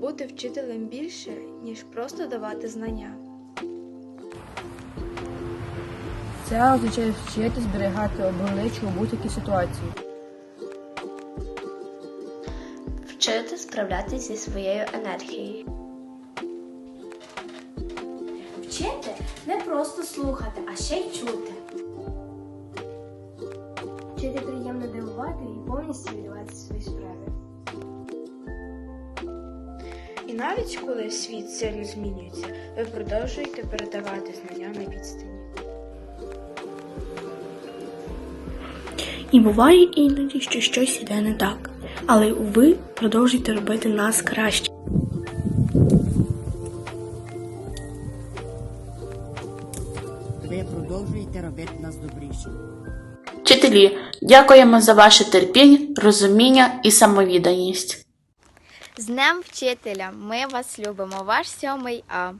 бути вчителем більше, ніж просто давати знання. Це означає вчити зберігати обличчя у будь-якій ситуації. Вчити справлятися зі своєю енергією. Вчити не просто слухати, а ще й чути. Вчити приємно дивувати і повністю віддавати свої справи. І навіть коли світ сильно змінюється, ви продовжуєте передавати знання на відстані. І буває іноді, що щось іде не так, але ви продовжуєте робити нас краще. Ви продовжуєте робити нас добрішими. Вчителі, дякуємо за ваше терпіння, розуміння і самовідданість. З Днем вчителя! Ми вас любимо, ваш сьомий А.